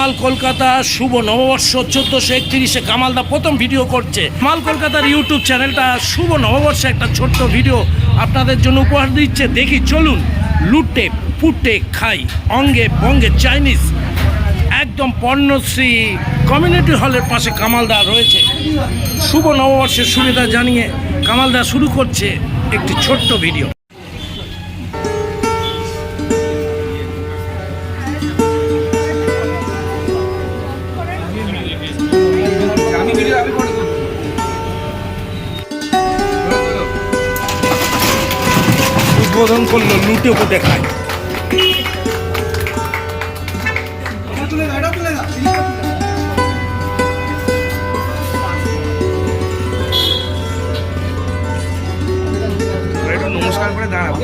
কামাল কলকাতা, শুভ নববর্ষ, চোদ্দোশো একত্রিশে কামালদা প্রথম ভিডিও করছে। কামাল কলকাতার ইউটিউব চ্যানেলটা শুভ নববর্ষে একটা ছোট্ট ভিডিও আপনাদের জন্য উপহার দিচ্ছে। দেখি, চলুন, লুটে, পুটে খাই, অঙ্গে বঙ্গে চাইনিজ, একদম পর্ণশ্রী কমিউনিটি হলের পাশে কামালদা রয়েছে। শুভ নববর্ষের সুবিধা জানিয়ে কামালদা শুরু করছে একটি ছোট্ট ভিডিও উদ্বোধন করল লুটে পুটে খায় নমস্কার করে দাঁড়াবো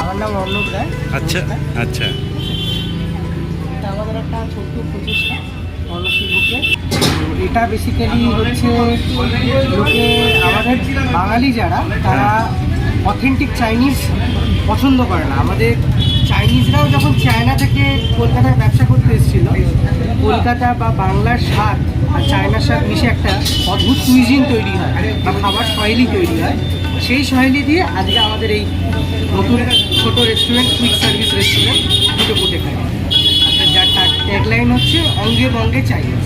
আমার নাম অর্ণব রায়। আচ্ছা আচ্ছা। আমাদের একটা ছোট্ট প্রচেষ্টা অর্ণশ্রী বুকে এটা বেসিক্যালি হচ্ছে লোকে আমাদের বাঙালি যারা তারা অথেন্টিক চাইনিজ পছন্দ করে না। আমাদের চাইনিজরাও যখন চায়না থেকে কলকাতায় ব্যবসা করতে এসেছিল কলকাতা বা বাংলার স্বাদ আর চায়নার স্বাদ মিশে একটা অদ্ভুত কুইজিন তৈরি হয় বা খাবার শৈলী তৈরি হয়। সেই শৈলী দিয়ে আজকে আমাদের এই নতুন ছোট রেস্টুরেন্ট কুইক সার্ভিস রেস্টুরেন্ট দুটো কোটে খাই আচ্ছা যার ট্যাগলাইন হচ্ছে অঙ্গে বঙ্গে চাইনিজ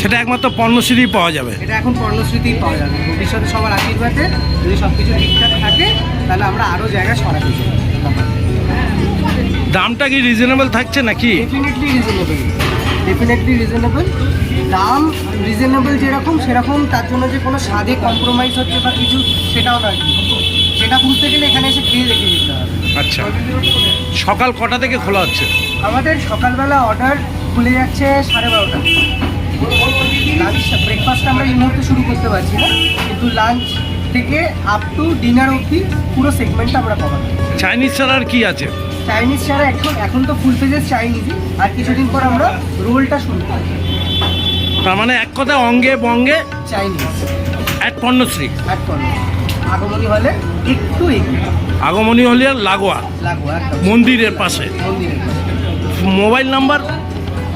সেটা একমাত্র পণ্যশ্রী পাওয়া যাবে। এটা এখন পর্ণস্মৃতিই পাওয়া যাবে। ভবিষ্যতে সবার আশীর্বাদে যদি সব কিছু ঠিকঠাক থাকে তাহলে আমরা আরও জায়গায় সরাতে চাই। দামটা কি রিজনেবল থাকছে নাকি? ডেফিনেটলি রিজনেবল ডেফিনেটলি রিজনেবল দাম রিজনেবল যেরকম সেরকম তার জন্য যে কোনো স্বাদে কম্প্রোমাইজ হচ্ছে বা কিছু সেটাও নয়। সেটা বুঝতে গেলে এখানে এসে খেয়ে দেখে যেতে হবে। আচ্ছা। সকাল কটা থেকে খোলা হচ্ছে? আমাদের সকালবেলা অর্ডার খুলে যাচ্ছে সাড়ে বারোটা। লাঞ্চ ব্রেকফাস্ট আমরা এই মুহূর্তে শুরু করতে পারছি না। কিন্তু লাঞ্চ থেকে আপ টু ডিনার অবধি পুরো সেগমেন্টটা আমরা কভার চাইনিজ ছাড়া আর কি আছে? চাইনিজ ছাড়া এখন এখন তো ফুল পেজেস চাইনিজই আর কিছুদিন পর আমরা রোলটা শুরু করব। তার মানে এক কথা অঙ্গে বঙ্গে চাইনিজ। এক পণ্যশ্রী। অ্যাড করব আগমনী হলে একটু আগমনী হলে লাগোয়া। মন্দিরের পাশে। মন্দিরের পাশে। Mobile number?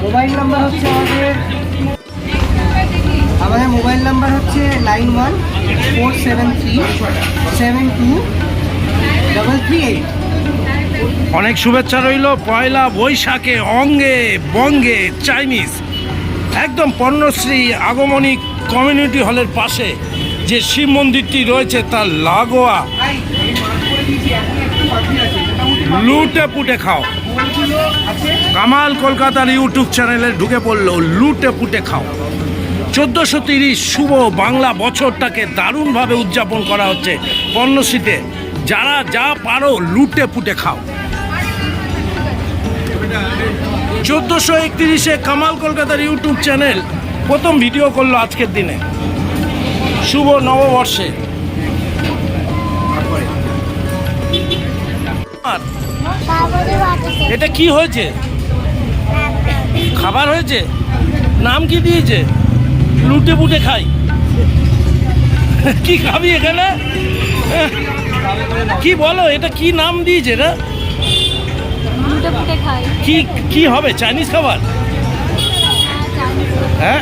মোবাইল নাম্বার হচ্ছে আমাদের আমাদের মোবাইল নাম্বার হচ্ছে nine one four seven three seven two double three eight. অনেক শুভেচ্ছা রইল। পয়লা বৈশাখে অঙ্গে বঙ্গে চাইনিজ। একদম পণ্যশ্রী আগমনী কমিউনিটি হলের পাশে যে শিব মন্দিরটি রয়েছে তার লাগোয়া। লুটে পুটে খাও। কামাল কলকাতার ইউটিউব চ্যানেলে ঢুকে পড়ল, লুটে পুটে খাও। চোদ্দোশো তিরিশ শুভ বাংলা বছরটাকে দারুণভাবে উদযাপন করা হচ্ছে পণ্যশ্রীতে। যারা যা পারো, লুটে পুটে খাও। চোদ্দোশো একত্রিশে কামাল কলকাতার ইউটিউব চ্যানেল প্রথম ভিডিও করল আজকের দিনে। শুভ নববর্ষে। এটা কি হয়েছে? খাবার হয়েছে? নাম কি দিয়েছে? লুটে পুটে খাই। কি খাবি এখানে? কি বলো, এটা কি নাম দিয়েছে এটা লুটে পুটে খাই। কি কি হবে? চাইনিজ খাবার? হ্যাঁ?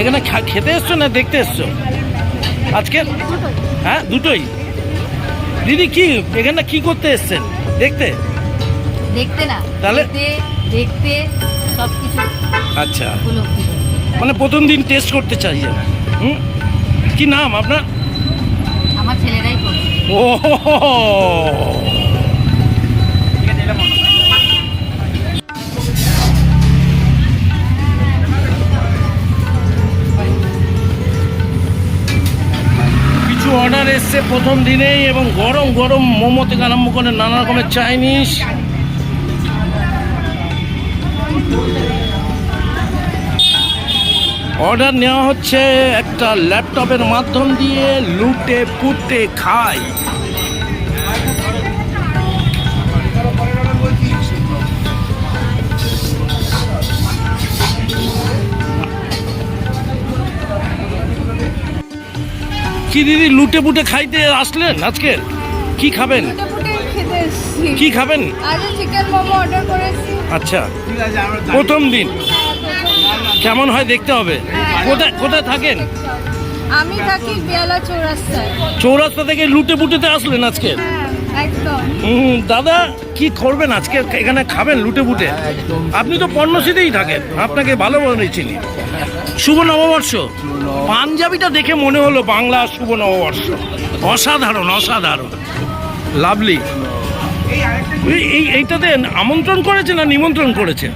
এখানে খেতে এসছো না দেখতে এসছো? আজকে? হ্যাঁ দুটোই? দিদি কি এখানে কি করতে এসছেন? দেখতে? দেখতে না। তাহলে? দেখতে দেখতে সব কিছু আচ্ছা মানে প্রথম দিন টেস্ট করতে চাইছেন হুম? কি নাম আপনার? আমার ছেলেরাই ও এসছে প্রথম দিনেই এবং গরম গরম মোমো থেকে আরম্ভ করে নানা রকমের চাইনিজ। অর্ডার নেওয়া হচ্ছে একটা ল্যাপটপের মাধ্যম দিয়ে লুটে পুটে খাই কি দিদি লুটে পুটে খাইতে আসলেন আজকে? কি খাবেন? কি খাবেন? আজ চিকেন মোমো অর্ডার করেছি। আচ্ছা প্রথম দিন। কেমন হয় দেখতে হবে। কোথায় কোথায় থাকেন? আমি থাকি বেলা চৌরাস্তায়। চৌরাস্তা থেকে লুটে পুটেতে আসলেন আজকে? হ্যাঁ হুম, দাদা কি করবেন আজকে? এখানে খাবেন লুটে পুটে? আপনি তো পণ্যশীতেই থাকেন। আপনাকে ভালো বলে চিনি। শুভ নববর্ষ। পাঞ্জাবিটা দেখে মনে হলো বাংলা শুভ নববর্ষ। অসাধারণ অসাধারণ। লাভলি এই এইটাতে আমন্ত্রণ করেছে না নিমন্ত্রণ করেছে?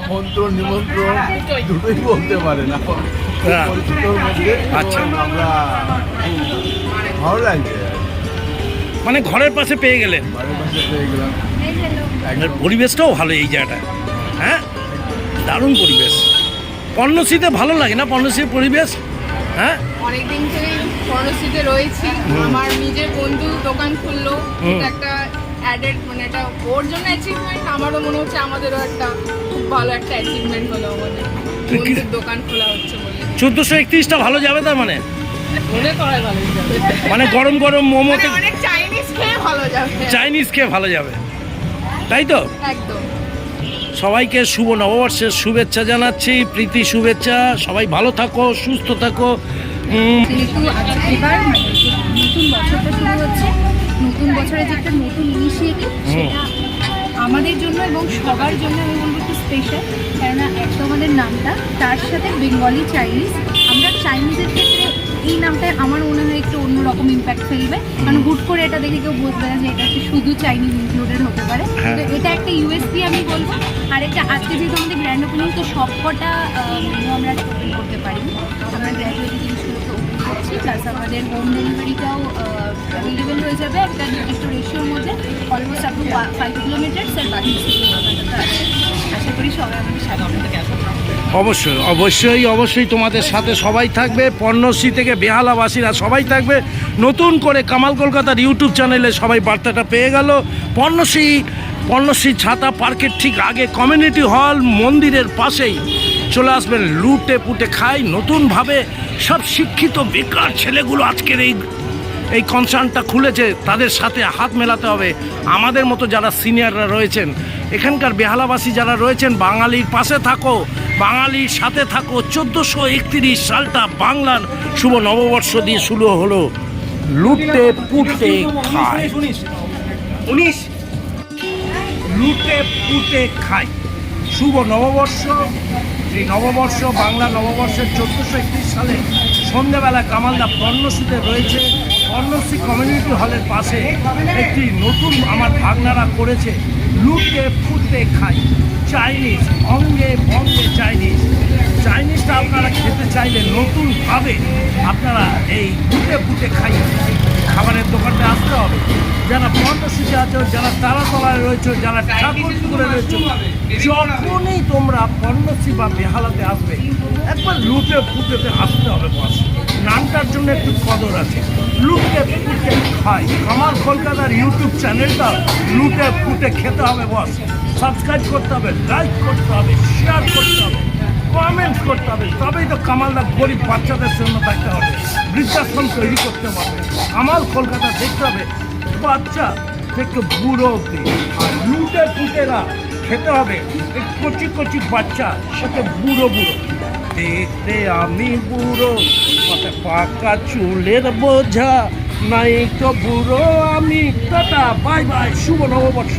আমন্ত্রণ নিমন্ত্রণ দুটোই বলতে পারে না। হ্যাঁ। আচ্ছা। ভালো লাগছে মানে ঘরের পাশে পেয়ে গেলেন। পরিবেশটাও ভালো এই জায়গাটা হ্যাঁ? দারুণ পরিবেশ। পর্ণশ্রীতে ভালো লাগে না পর্ণশ্রীর পরিবেশ? হ্যাঁ? অনেকদিন ধরেই পড়োশিতে রয়েছি। আমার নিজের বন্ধু দোকান খুললো। এটা একটা অ্যাডেড মানে এটা ওর জন্য অ্যাচিভমেন্ট আমারও মনে হচ্ছে আমাদেরও একটা খুব ভালো একটা অ্যাচিভমেন্ট হলো আমাদের। তুই বন্ধুর দোকান খোলা হচ্ছে বলে। চোদ্দোশো একত্রিশটা ভালো যাবে তার মানে? মনে করাই ভালো যাবে। মানে গরম গরম মানে মোমোতে অনেক চাইনিজ খেয়ে ভালো যাবে। চাইনিজ খেয়ে ভালো যাবে। তাই তো? একদম। সবাইকে শুভ নববর্ষের শুভেচ্ছা জানাচ্ছি। প্রীতি শুভেচ্ছা। সবাই ভালো থাকো সুস্থ থাকো। এবার মানে নতুন বছরটা শুরু হচ্ছে নতুন বছরে যে একটা নতুন ইনিশিয়েটিভ সেটা আমাদের জন্য এবং সবার জন্য আমি বলব একটু স্পেশাল কেননা এক তো আমাদের নামটা তার সাথে বেঙ্গলি চাইনিজ আমরা চাইনিজের ক্ষেত্রে এই নামটা আমার মনে হয় একটু অন্যরকম ইম্প্যাক্ট ফেলবে। কারণ হুট করে এটা দেখে কেউ বুঝবে না যে এটা শুধু চাইনিজ ইনক্লুডেড হতে পারে। হ্যাঁ। তো এটা একটা ইউএসপি আমি বলব। আর একটা আজকে যেহেতু আমাদের গ্র্যান্ড ওপেনিং তো সব কটা আমরা ওপেন করতে পারি আমরা গ্র্যাজুয়েলি জিনিসগুলোকে ওপেন করছি। প্লাস আমাদের হোম ডেলিভারিটাও অ্যাভেলেবেল হয়ে যাবে। একটা নির্দিষ্ট রেশিওর মধ্যে। Almost up to five kilometre sir বাকি আছে। অবশ্যই অবশ্যই অবশ্যই তোমাদের সাথে সবাই থাকবে। পর্ণশ্রী থেকে বেহালাবাসীরা সবাই থাকবে। নতুন করে কামাল কলকাতার ইউটিউব চ্যানেলে সবাই বার্তাটা পেয়ে গেল। পর্ণশ্রী পর্ণশ্রী ছাতা পার্কের ঠিক আগে কমিউনিটি হল মন্দিরের পাশেই চলে আসবেন। লুটে পুটে খাই। নতুনভাবে সব শিক্ষিত বেকার ছেলেগুলো আজকের এই এই কনসার্নটা খুলেছে, তাদের সাথে হাত মেলাতে হবে। আমাদের মতো যারা সিনিয়ররা রয়েছেন, এখানকার বেহালাবাসী যারা রয়েছেন, বাঙালির পাশে থাকো, বাঙালির সাথে থাকো। চোদ্দোশো একত্রিশ সালটা বাংলার শুভ নববর্ষ দিয়ে শুরু হলো। লুটে পুটে খায়। উনিশ। লুটে পুটে খাই শুভ নববর্ষ, এই নববর্ষ, বাংলা নববর্ষের চোদ্দোশো একত্রিশ সালে সন্ধ্যাবেলা কামালদা পর্ণশ্রীতে রয়েছে। পর্ণশ্রী কমিউনিটি হলের পাশে একটি নতুন আমার ভাগনারা করেছে লুটে ফুটে খাই। চাইনিজ অঙ্গে বঙ্গে চাইনিজ চাইনিজটা আপনারা খেতে চাইলে নতুনভাবে আপনারা এই ফুটে ফুটে খাই খাবারের দোকানটা আসতে হবে। যারা পর্ণসূচি আছো, যারা তারাতলায় রয়েছে, যারা ঠাকুরপুরে রয়েছে, যখনই তোমরা পর্ণশ্রী বা বেহালাতে আসবে, একবার লুটে ফুটেতে আসতে হবে বস। নামটার জন্য একটু কদর আছে। লুটে ফুটে খাই। আমার কলকাতার ইউটিউব চ্যানেলটা লুটে ফুটে খেতে হবে বস সাবস্ক্রাইব করতে হবে লাইক করতে হবে শেয়ার করতে হবে কমেন্ট করতে হবে। তবেই তো কামালদা গরিব বাচ্চাদের জন্য থাকতে হবে। বৃদ্ধাশ্রম তৈরি করতে পারবে আমার কলকাতা দেখতে হবে, বাচ্চা থেকে বুড়ো অব্দি আর লুটে পুটেরা খেতে হবে, এই কচি কচি বাচ্চা সাথে বুড়ো বুড়ো। দেখতে আমি বুড়ো পাকা চুলের বোঝা। নাই তো বুড়ো, আমি টাটা, বাই বাই, শুভ নববর্ষ।